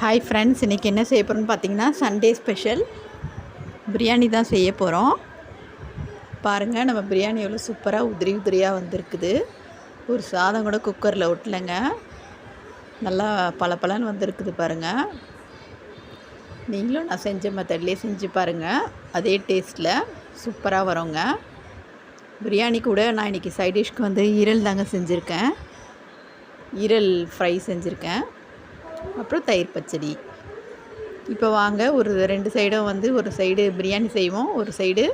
Hi friends இன்றைக்கி என்ன செய்ய போகிறோம்னு பார்த்தீங்கன்னா சண்டே ஸ்பெஷல் பிரியாணி தான் செய்ய போகிறோம் பாருங்கள் நம்ம பிரியாணி எவ்வளோ சூப்பராக உதிரி உதிரியாக வந்திருக்குது. ஒரு சாதம் கூட குக்கரில் ஒட்டலைங்க. நல்லா பளபளன்னு வந்திருக்குது பாருங்கள் நீங்களும் நான் செஞ்ச மெத்தட்லேயே செஞ்சு பாருங்கள் அதே டேஸ்ட்டில் சூப்பராக வரோங்க. பிரியாணி கூட நான் இன்றைக்கி சைடிஷ்க்கு வந்து ஈரல் தாங்க செஞ்சுருக்கேன். ஈரல் ஃப்ரை செஞ்சுருக்கேன். அப்புறம் தயிர் பச்சடி. இப்போ வாங்க ஒரு ரெண்டு சைடும் வந்து ஒரு சைடு பிரியாணி செய்வோம் ஒரு சைடு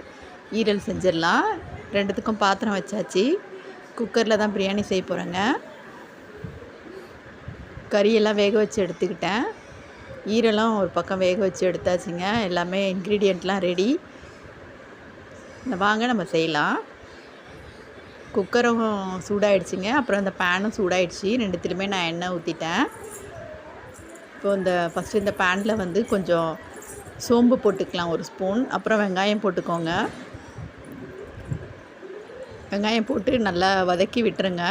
ஈரல் செஞ்சிடலாம். ரெண்டுத்துக்கும் பாத்திரம் வச்சாச்சு. குக்கரில் தான் பிரியாணி செய்ய போகிறேங்க கறியெல்லாம் வேக வச்சு எடுத்துக்கிட்டேன். ஈரலும் ஒரு பக்கம் வேக வச்சு எடுத்தாச்சுங்க. எல்லாமே இன்க்ரீடியண்ட்லாம் ரெடி வாங்க நம்ம செய்யலாம். குக்கரும் சூடாயிடுச்சுங்க. அப்புறம் அந்த பேனும் சூடாயிடுச்சு. ரெண்டுத்துலையுமே நான் எண்ணெய் ஊற்றிட்டேன் இப்போ இந்த ஃபஸ்ட்டு இந்த பேனில் வந்து கொஞ்சம் சோம்பு போட்டுக்கலாம் ஒரு ஸ்பூன் அப்புறம் வெங்காயம் போட்டுக்கோங்க. வெங்காயம் போட்டு நல்லா வதக்கி விட்டுருங்க.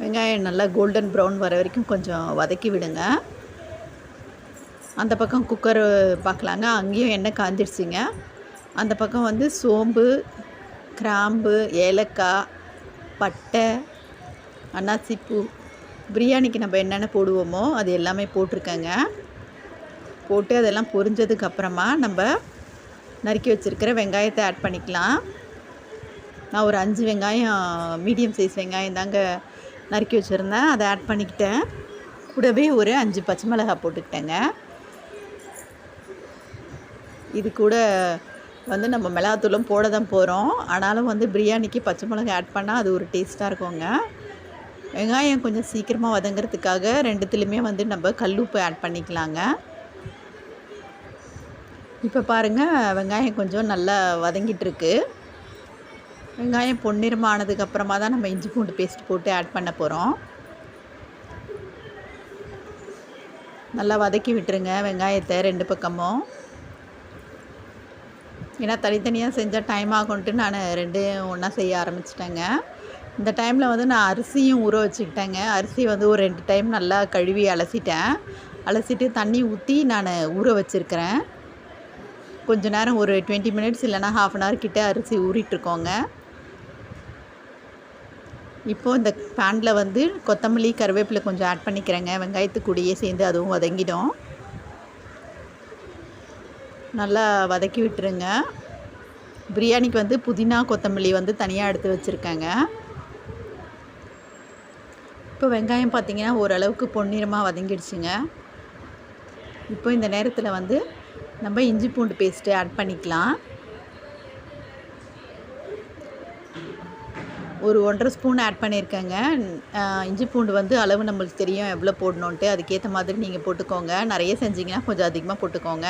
வெங்காயம் நல்லா கோல்டன் ப்ரௌன் வர வரைக்கும் கொஞ்சம் வதக்கி விடுங்க. அந்த பக்கம் குக்கர் பார்க்கலாங்க அங்கேயும் எண்ணெய் காஞ்சிடுச்சிங்க அந்த பக்கம் வந்து சோம்பு கிராம்பு ஏலக்காய் பட்டை அன்னாசிப்பூ பிரியாணிக்கு நம்ம என்னென்ன போடுவோமோ அது எல்லாமே போட்டிருக்கேங்க. போட்டு அதெல்லாம் பொரிஞ்சதுக்கப்புறமா நம்ம நறுக்கி வச்சுருக்கிற வெங்காயத்தை ஆட் பண்ணிக்கலாம். நான் ஒரு அஞ்சு வெங்காயம் மீடியம் சைஸ் வெங்காயம் தாங்க நறுக்கி வச்சுருந்தேன். அதை ஆட் பண்ணிக்கிட்டேன். கூடவே ஒரு அஞ்சு பச்சை மிளகாய் போட்டுக்கிட்டேங்க. இது கூட வந்து நம்ம மிளகாத்தூளும் போட தான் போகிறோம் ஆனாலும் வந்து பிரியாணிக்கு பச்சை மிளகாய் ஆட் பண்ணால் அது ஒரு டேஸ்ட்டாக இருக்குங்க. வெங்காயம் கொஞ்சம் சீக்கிரமாக வதங்கிறதுக்காக ரெண்டுத்துலேயுமே வந்து நம்ம கல்லுப்பு ஆட் பண்ணிக்கலாங்க. இப்போ பாருங்கள் வெங்காயம் கொஞ்சம் நல்லா வதங்கிட்டுருக்கு. வெங்காயம் பொன்னிறமானதுக்கப்புறமா தான் நம்ம இஞ்சி பூண்டு பேஸ்ட் போட்டு ஆட் பண்ண போகிறோம் நல்லா வதக்கி விட்டுருங்க வெங்காயத்தை ரெண்டு பக்கமும். ஏன்னா தனித்தனியாக செஞ்சால் டைம் ஆகும்ன்ட்டு நான் ரெண்டும் ஒன்றா செய்ய ஆரம்பிச்சிட்டேங்க. இந்த டைமில் வந்து நான் அரிசியும் ஊற வச்சுக்கிட்டேங்க. அரிசி வந்து ஒரு ரெண்டு டைம் நல்லா கழுவி அலசிட்டேன். அலசிட்டு தண்ணி ஊற்றி நான் ஊற வச்சுருக்கிறேன். கொஞ்ச நேரம் ஒரு டுவெண்ட்டி மினிட்ஸ் இல்லைனா ஹாஃப் அன் ஹவர் கிட்டே அரிசி ஊறிட்டுருக்கோங்க. இப்போது இந்த பேனில் வந்து கொத்தமல்லி கருவேப்பிலை கொஞ்சம் ஆட் பண்ணிக்கிறேங்க. வெங்காயத்து கூடயே சேர்ந்து அதுவும் வதங்கிடும். நல்லா வதக்கி விட்டுருங்க. பிரியாணிக்கு வந்து புதினா கொத்தமல்லி வந்து தனியாக எடுத்து வச்சுருக்கேங்க. இப்போ வெங்காயம் பார்த்திங்கன்னா ஓரளவுக்கு பொன்னிறமாக வதங்கிடுச்சுங்க. இப்போ இந்த நேரத்தில் வந்து நம்ம இஞ்சி பூண்டு பேஸ்ட்டு ஆட் பண்ணிக்கலாம். ஒரு ஒன்றரை ஸ்பூன் ஆட் பண்ணியிருக்கேங்க. இஞ்சி பூண்டு வந்து அளவு நம்மளுக்கு தெரியும் எவ்வளோ போடணுன்ட்டு. அதுக்கேற்ற மாதிரி நீங்கள் போட்டுக்கோங்க. நிறைய செஞ்சிங்கன்னா கொஞ்சம் அதிகமாக போட்டுக்கோங்க.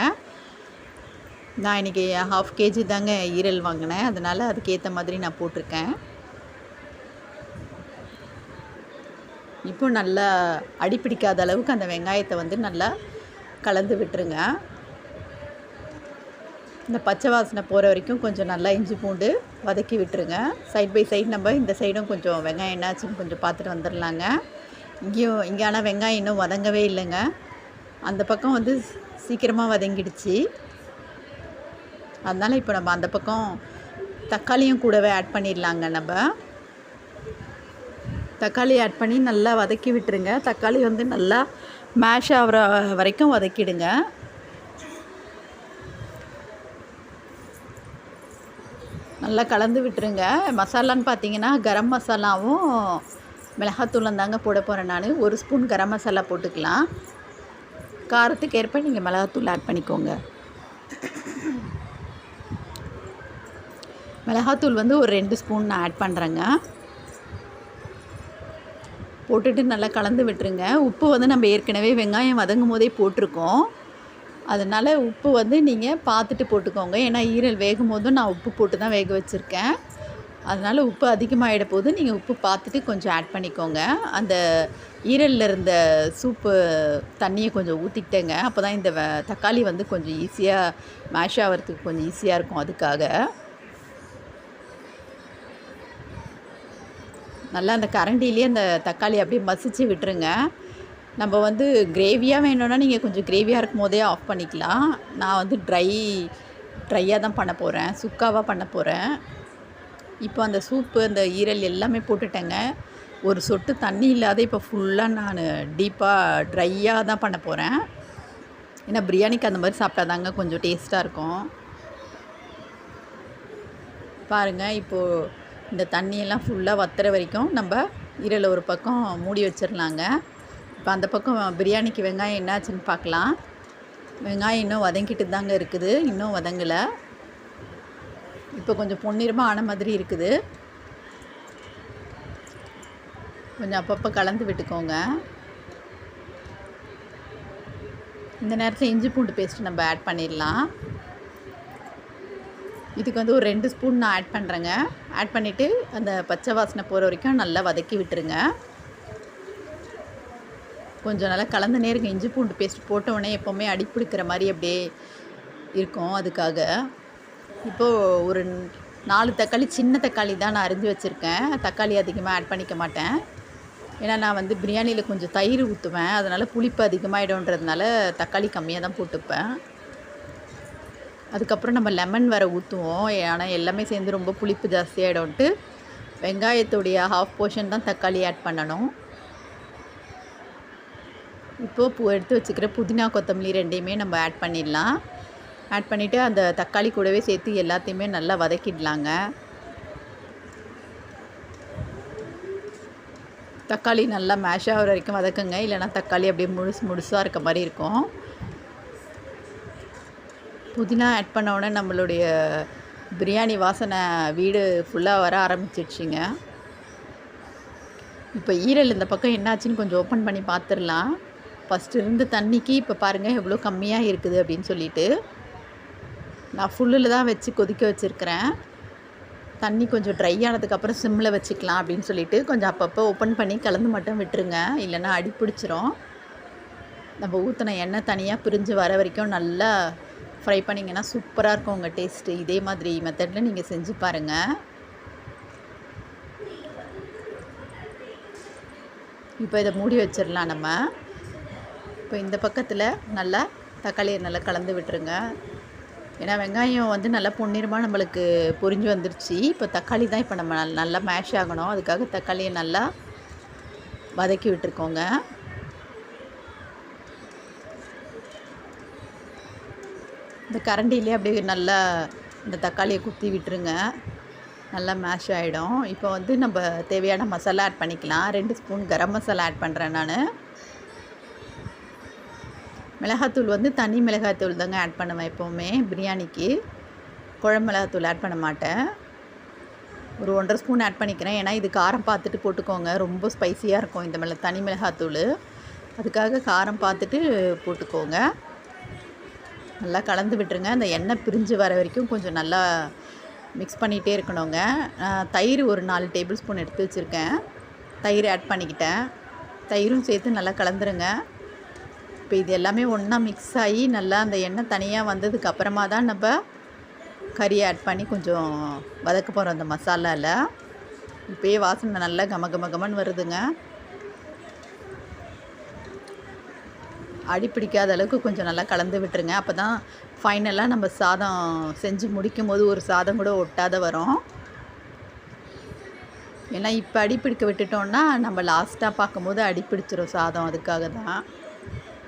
நான் இன்றைக்கி ஹாஃப் கேஜி தாங்க ஈரல் வாங்கினேன். அதனால் அதுக்கேற்ற மாதிரி நான் போட்டிருக்கேன். இப்போ நல்லா அடிப்பிடிக்காத அளவுக்கு அந்த வெங்காயத்தை வந்து நல்லா கலந்து விட்டுருங்க. இந்த பச்சை வாசனை போகிற வரைக்கும் கொஞ்சம் நல்லா இஞ்சி பூண்டு வதக்கி விட்டுருங்க. சைட் பை சைடு நம்ம இந்த சைடும் கொஞ்சம் வெங்காயம் என்னாச்சுன்னு கொஞ்சம் பார்த்துட்டு வந்துடலாங்க. இங்கேயும் இங்கே ஆனால் வெங்காயம் இன்னும் வதங்கவே இல்லைங்க. அந்த பக்கம் வந்து சீக்கிரமாக வதங்கிடுச்சு. அதனால் இப்போ நம்ம அந்த பக்கம் தக்காளியும் கூடவே ஆட் பண்ணிடலாங்க நம்ம. தக்காளி ஆட் பண்ணி நல்லா வதக்கி விட்டுருங்க. தக்காளி வந்து நல்லா மேஷ் ஆகிற வரைக்கும் வதக்கிடுங்க. நல்லா கலந்து விட்டுருங்க. மசாலான்னு பார்த்தீங்கன்னா கரம் மசாலாவும் மிளகாத்தூளும் தாங்க போட போகிறேன் நான். ஒரு ஸ்பூன் கரம் மசாலா போட்டுக்கலாம். காரத்துக்கு ஏற்ப நீங்கள் மிளகாத்தூள் ஆட் பண்ணிக்கோங்க. மிளகாத்தூள் வந்து ஒரு ரெண்டு ஸ்பூன் நான் ஆட் பண்ணுறேங்க போட்டுட்டு நல்லா கலந்து விட்டுருங்க. உப்பு வந்து நம்ம ஏற்கனவே வெங்காயம் வதங்கும் போதே போட்டிருக்கோம். அதனால் உப்பு வந்து நீங்கள் பார்த்துட்டு போட்டுக்கோங்க. ஏன்னா ஈரல் வேகும் போதும் நான் உப்பு போட்டு தான் வேக வச்சுருக்கேன். அதனால் உப்பு அதிகமாகிட போது நீங்கள் உப்பு பார்த்துட்டு கொஞ்சம் ஆட் பண்ணிக்கோங்க. அந்த ஈரலில் இருந்த சூப்பு தண்ணியை கொஞ்சம் ஊற்றிக்கிட்டேங்க அப்போ தான் இந்த தக்காளி வந்து கொஞ்சம் ஈஸியாக மேஷ் ஆகிறதுக்கு கொஞ்சம் ஈஸியாக இருக்கும் அதுக்காக. நல்லா அந்த கரண்டிலேயே அந்த தக்காளி அப்படியே மசிச்சு விட்டுருங்க. நம்ம வந்து கிரேவியாக வேணும்னா நீங்கள் கொஞ்சம் கிரேவியாக இருக்கும் போதே ஆஃப் பண்ணிக்கலாம். நான் வந்து ட்ரை ட்ரையாக தான் பண்ண போகிறேன் சுக்காவாக பண்ண போகிறேன் இப்போ அந்த சூப்பு அந்த ஈரல் எல்லாமே போட்டுட்டேங்க. ஒரு சொட்டு தண்ணி இல்லாத இப்போ ஃபுல்லாக நான் டீப்பாக ட்ரையாக தான் பண்ண போகிறேன் ஏன்னா பிரியாணிக்கு அந்த மாதிரி சாப்பிட்டா தாங்க கொஞ்சம் டேஸ்ட்டாக இருக்கும். பாருங்கள் இப்போது இந்த தண்ணியெல்லாம் ஃபுல்லாக வத்துற வரைக்கும் நம்ம ஈரலை ஒரு பக்கம் மூடி வச்சிடலாங்க இப்போ அந்த பக்கம் பிரியாணிக்கு வெங்காயம் என்னாச்சுன்னு பார்க்கலாம் வெங்காயம் இன்னும் வதங்கிட்டு தாங்க இருக்குது. இன்னும் வதங்கலை. இப்போ கொஞ்சம் பொன்னிறமாக ஆன மாதிரி இருக்குது. கொஞ்சம் அப்பப்போ கலந்து விட்டுக்கோங்க. இந்த நேரத்தில் இஞ்சி பூண்டு பேஸ்ட் நம்ம ஆட் பண்ணிடலாம் இதுக்கு வந்து ஒரு ரெண்டு ஸ்பூன் நான் ஆட் பண்ணுறேங்க ஆட் பண்ணிவிட்டு அந்த பச்சை வாசனை போகிற வரைக்கும் நல்லா வதக்கி விட்டுருங்க. கொஞ்சம் நல்லா கலந்து நேருங்க இஞ்சி பூண்டு பேஸ்ட் போட்டவுடனே எப்போவுமே அடிப்பிடிக்கிற மாதிரி அப்படியே இருக்கும் அதுக்காக. இப்போது ஒரு நாலு தக்காளி சின்ன தக்காளி தான் நான் அரிஞ்சு வச்சுருக்கேன். தக்காளி அதிகமாக ஆட் பண்ணிக்க மாட்டேன். ஏன்னா நான் வந்து பிரியாணியில் கொஞ்சம் தயிர் ஊற்றுவேன் அதனால் புளிப்பு அதிகமாகிடும்ன்றதுனால தக்காளி கம்மியாக தான் போட்டுப்பேன். அதுக்கப்புறம் நம்ம லெமன் வர ஊற்றுவோம் ஆனால் எல்லாமே சேர்ந்து ரொம்ப புளிப்பு ஜாஸ்தியாகிடும்ட்டு வெங்காயத்துடைய ஹாஃப் போர்ஷன் தான் தக்காளி ஆட் பண்ணணும். இப்போது பூ எடுத்து வச்சுக்கிற புதினா கொத்தமல்லி ரெண்டையுமே நம்ம ஆட் பண்ணிடலாம். ஆட் பண்ணிவிட்டு அந்த தக்காளி கூடவே சேர்த்து எல்லாத்தையுமே நல்லா வதக்கிடலாங்க. தக்காளி நல்லா மேஷ் ஆகிற வரைக்கும் வதக்குங்க. இல்லைனா தக்காளி அப்படியே முழுசு முழுசாக இருக்க மாதிரி இருக்கும். புதினா ஆட் பண்ண உடனே நம்மளுடைய பிரியாணி வாசனை வீடு ஃபுல்லாக வர ஆரம்பிச்சிடுச்சிங்க. இப்போ ஈரல் இந்த பக்கம் என்னாச்சுன்னு கொஞ்சம் ஓப்பன் பண்ணி பார்த்துடலாம் ஃபஸ்ட்டு இருந்த தண்ணிக்கு இப்போ பாருங்கள் எவ்வளோ கம்மியாக இருக்குது அப்படின்னு சொல்லிட்டு. நான் ஃபுல்லில் தான் வச்சு கொதிக்க வச்சுருக்கிறேன். தண்ணி கொஞ்சம் ட்ரை ஆனதுக்கப்புறம் சிம்மில் வச்சுக்கலாம் அப்படின்னு சொல்லிட்டு கொஞ்சம் அப்பப்போ ஓப்பன் பண்ணி கலந்து மட்டும் விட்டுருங்க. இல்லைன்னா அடி பிடிச்சிரும். நம்ம ஊற்றின எண்ணெய் தனியாக பிரிஞ்சு வர வரைக்கும் நல்லா ஃப்ரை பண்ணிங்கன்னா சூப்பராக இருக்கும் உங்கள் டேஸ்ட்டு இதே மாதிரி மெத்தடில் நீங்கள் செஞ்சு பாருங்கள் இப்போ இதை மூடி வச்சிடலாம் நம்ம. இப்போ இந்த பக்கத்தில் நல்லா தக்காளியை நல்லா கலந்து விட்டுருங்க. ஏன்னா வெங்காயம் வந்து நல்லா பொன்னிறமாக நம்மளுக்கு பொரிஞ்சு வந்துருச்சு. இப்போ தக்காளி தான் இப்போ நம்ம நல்லா மேஷ் ஆகணும். அதுக்காக தக்காளியை நல்லா வதக்கி விட்டுருக்கோங்க. இந்த கரண்டிலே அப்படியே நல்லா இந்த தக்காளியை குத்தி விட்டுருங்க. நல்லா மேஷ் ஆகிடும் இப்போ வந்து நம்ம தேவையான மசாலா ஆட் பண்ணிக்கலாம். ரெண்டு ஸ்பூன் கரம் மசாலா ஆட் பண்ணுறேன் நான். மிளகாத்தூள் வந்து தனி மிளகாத்தூள் தாங்க ஆட் பண்ணுவேன் எப்போவுமே பிரியாணிக்கு. குழம்பு மிளகாத்தூள் ஆட் பண்ண மாட்டேன். ஒரு ஒன்றரை ஸ்பூன் ஆட் பண்ணிக்கிறேன். ஏன்னா இது காரம் பார்த்துட்டு போட்டுக்கோங்க. ரொம்ப ஸ்பைசியாக இருக்கும் இந்த மிள தனி மிளகாத்தூள். அதுக்காக காரம் பார்த்துட்டு போட்டுக்கோங்க. நல்லா கலந்து விட்டுருங்க. அந்த எண்ணெய் பிரிஞ்சு வர வரைக்கும் கொஞ்சம் நல்லா மிக்ஸ் பண்ணிகிட்டே இருக்கணுங்க. தயிர் ஒரு நாலு டேபிள் ஸ்பூன் எடுத்து வச்சுருக்கேன். தயிர் ஆட் பண்ணிக்கிட்டேன். தயிரும் சேர்த்து நல்லா கலந்துருங்க. இப்போ இது எல்லாமே ஒன்றா மிக்ஸ் ஆகி நல்லா அந்த எண்ணெய் தனியாக வந்ததுக்கு அப்புறமா தான் நம்ம கறியை ஆட் பண்ணி கொஞ்சம் வதக்க போகிறோம் அந்த மசாலாவில் இப்போயே வாசனை நல்லா கம கம கமன்னு வருதுங்க. அடிப்பிடிக்காத அளவுக்கு கொஞ்சம் நல்லா கலந்து விட்டுருங்க. அப்போ தான் ஃபைனலாக நம்ம சாதம் செஞ்சு முடிக்கும் போது ஒரு சாதம் கூட ஒட்டாத வரும். ஏன்னா இப்போ அடிப்பிடிக்க விட்டுட்டோன்னா நம்ம லாஸ்ட்டாக பார்க்கும்போது அடிப்பிடிச்சிரும் சாதம் அதுக்காக தான்.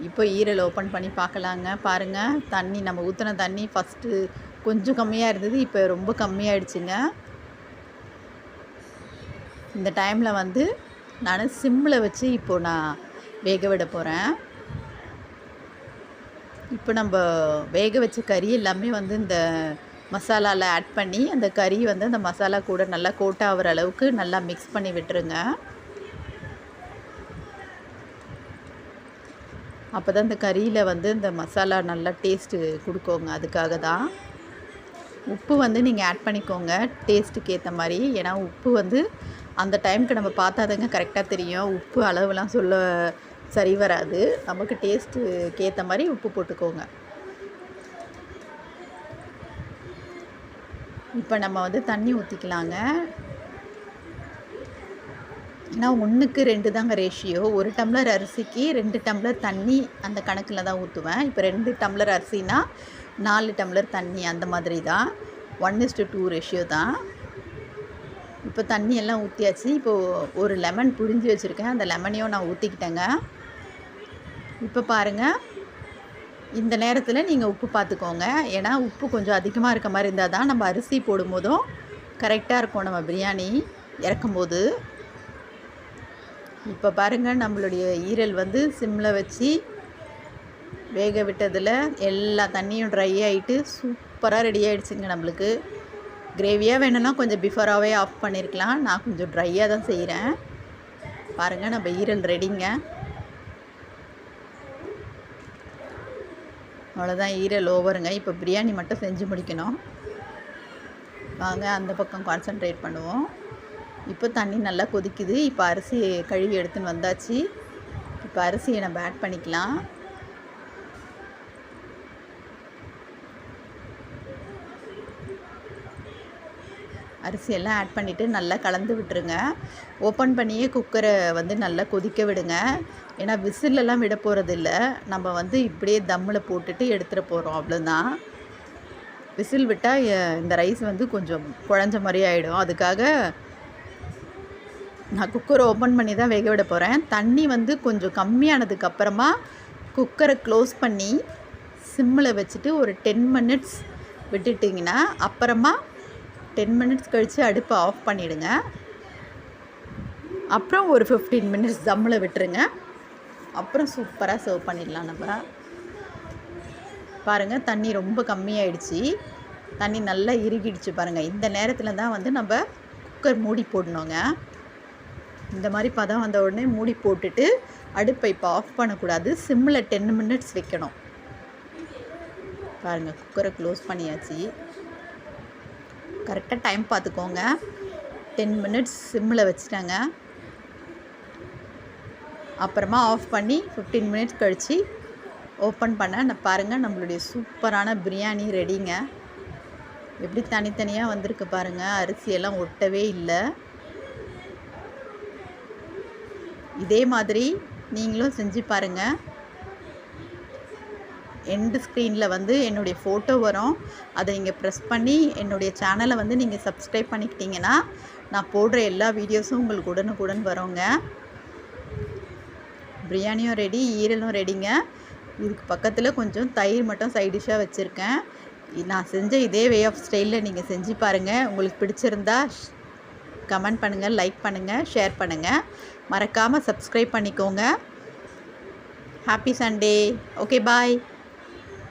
இப்போ ஈரல் ஓப்பன் பண்ணி பார்க்கலாங்க. பாருங்கள் தண்ணி நம்ம ஊற்றின தண்ணி ஃபஸ்ட்டு கொஞ்சம் கம்மியாக இருந்தது இப்போ ரொம்ப கம்மியாயிடுச்சுங்க. இந்த டைமில் வந்து நான் சிம்மில் வச்சு இப்போது நான் வேக விட போகிறேன் இப்போ நம்ம வேக வச்ச கறி எல்லாமே வந்து இந்த மசாலாவில் ஆட் பண்ணி அந்த கறி வந்து அந்த மசாலா கூட நல்லா கோட் ஆகிற அளவுக்கு நல்லா மிக்ஸ் பண்ணி விட்டுருங்க. அப்போ தான் இந்த கறியில் வந்து இந்த மசாலா நல்லா டேஸ்ட்டு கொடுக்கோங்க. அதுக்காக தான். உப்பு வந்து நீங்கள் ஆட் பண்ணிக்கோங்க டேஸ்ட்டுக்கு ஏற்ற மாதிரி. ஏன்னா உப்பு வந்து அந்த டைமுக்கு நம்ம பார்த்தாதாங்க கரெக்டாக தெரியும். உப்பு அளவுலாம் சொல்ல சரி வராது. நமக்கு டேஸ்ட்டுக்கு ஏற்ற மாதிரி உப்பு போட்டுக்கோங்க. இப்போ நம்ம வந்து தண்ணி ஊற்றிக்கலாங்க ஏன்னா ஒன்றுக்கு ரெண்டு தாங்க ரேஷியோ ஒரு டம்ளர் அரிசிக்கு ரெண்டு டம்ளர் தண்ணி அந்த கணக்கில் தான் ஊற்றுவேன் இப்போ ரெண்டு டம்ளர் அரிசினா நாலு டம்ளர் தண்ணி அந்த மாதிரி தான். ஒன் இஸ்டு டூ ரேஷியோ தான். இப்போ தண்ணி எல்லாம் ஊற்றியாச்சு இப்போது ஒரு லெமன் புழிஞ்சு வச்சுருக்கேன். அந்த லெமனையும் நான் ஊற்றிக்கிட்டேங்க இப்போ பாருங்கள் இந்த நேரத்தில் நீங்கள் உப்பு பார்த்துக்கோங்க ஏன்னா உப்பு கொஞ்சம் அதிகமாக இருக்க மாதிரி இருந்தால் தான் நம்ம அரிசி போடும்போதும் கரெக்டாக இருக்கும் நம்ம பிரியாணி இறக்கும்போது. இப்போ பாருங்கள் நம்மளுடைய ஈரல் வந்து சிம்மில் வச்சு வேக விட்டதில் எல்லா தண்ணியும் ட்ரை ஆகிட்டு சூப்பராக ரெடி ஆகிடுச்சுங்க நம்மளுக்கு. கிரேவியாக வேணும்னா கொஞ்சம் பிஃபோராகவே ஆஃப் பண்ணியிருக்கலாம் நான் கொஞ்சம் ட்ரையாக தான் செய்கிறேன் பாருங்கள் நம்ம ஈரல் ரெடிங்க அவ்வளோதான் ஈரல் ஓவருங்க இப்போ பிரியாணி மட்டும் செஞ்சு முடிக்கணும். வாங்க அந்த பக்கம் கான்சென்ட்ரேட் பண்ணுவோம். இப்போ தண்ணி நல்லா கொதிக்குது. இப்போ அரிசி கழுவி எடுத்துன்னு வந்தாச்சு. இப்போ அரிசியை நம்ம ஆட் பண்ணிக்கலாம். அரிசியெல்லாம் ஆட் பண்ணிவிட்டு நல்லா கலந்து விட்டுருங்க. ஓப்பன் பண்ணியே குக்கரை வந்து நல்லா கொதிக்க விடுங்க. ஏன்னா விசிலெல்லாம் விட போகிறது இல்லை நம்ம வந்து இப்படியே தம்மில் போட்டுட்டு எடுத்துகிட்டு போகிறோம் அவ்வளோதான் விசில் விட்டால் இந்த ரைஸ் வந்து கொஞ்சம் குழஞ்ச மாதிரி ஆகிடும் அதுக்காக நான் குக்கரை ஓப்பன் பண்ணி தான் வேக விட போகிறேன் தண்ணி வந்து கொஞ்சம் கம்மியானதுக்கு அப்புறமா குக்கரை க்ளோஸ் பண்ணி சிம்மில் வச்சுட்டு ஒரு டென் மினிட்ஸ் விட்டுட்டிங்கன்னா அப்புறமா டென் மினிட்ஸ் கழித்து அடுப்பை ஆஃப் பண்ணிவிடுங்க அப்புறம் ஒரு ஃபிஃப்டீன் மினிட்ஸ் தம்மில் விட்டுருங்க. அப்புறம் சூப்பராக சர்வ் பண்ணிடலாம் நம்ம. பாருங்கள் தண்ணி ரொம்ப கம்மியாயிடுச்சு. தண்ணி நல்லா இறுகிடுச்சு பாருங்கள் இந்த நேரத்தில் தான் வந்து நம்ம குக்கர் மூடி போடணுங்க. இந்த மாதிரி பதம் வந்த உடனே மூடி போட்டுட்டு அடுப்பை இப்போ ஆஃப் பண்ணக்கூடாது. சிம்மில் டென் மினிட்ஸ் வைக்கணும். பாருங்கள் குக்கரை க்ளோஸ் பண்ணியாச்சு. கரெக்டாக டைம் பார்த்துக்கோங்க. டென் மினிட்ஸ் சிம்மில் வச்சுட்டாங்க. அப்புறமா ஆஃப் பண்ணி ஃபிஃப்டீன் மினிட்ஸ் கழித்து ஓப்பன் பண்ண நான் பாருங்கள் நம்மளுடைய சூப்பரான பிரியாணி ரெடிங்க. எப்படி தனித்தனியாக வந்திருக்கு பாருங்கள் அரிசியெல்லாம் ஒட்டவே இல்லை. இதே மாதிரி நீங்களும் செஞ்சு பாருங்கள் எண்டு ஸ்க்ரீனில் வந்து என்னுடைய ஃபோட்டோ வரும். அதை நீங்கள் ப்ரெஸ் பண்ணி என்னுடைய சேனலை வந்து நீங்கள் சப்ஸ்கிரைப் பண்ணிக்கிட்டிங்கன்னா நான் போடுற எல்லா வீடியோஸும் உங்களுக்கு உடனுக்குடன் வருங்க. பிரியாணியும் ரெடி ஈரலும் ரெடிங்க இதுக்கு பக்கத்தில் கொஞ்சம் தயிர் மட்டும் சைட் டிஷ்ஷாக வச்சுருக்கேன். நான் செஞ்ச இதே வே ஆஃப் ஸ்டைலில் நீங்கள் செஞ்சு பாருங்கள் உங்களுக்கு பிடிச்சிருந்தா கமெண்ட் பண்ணுங்கள் லைக் பண்ணுங்கள் ஷேர் பண்ணுங்கள் மறக்காமல் சப்ஸ்கிரைப் பண்ணிக்கோங்க. Happy Sunday okay bye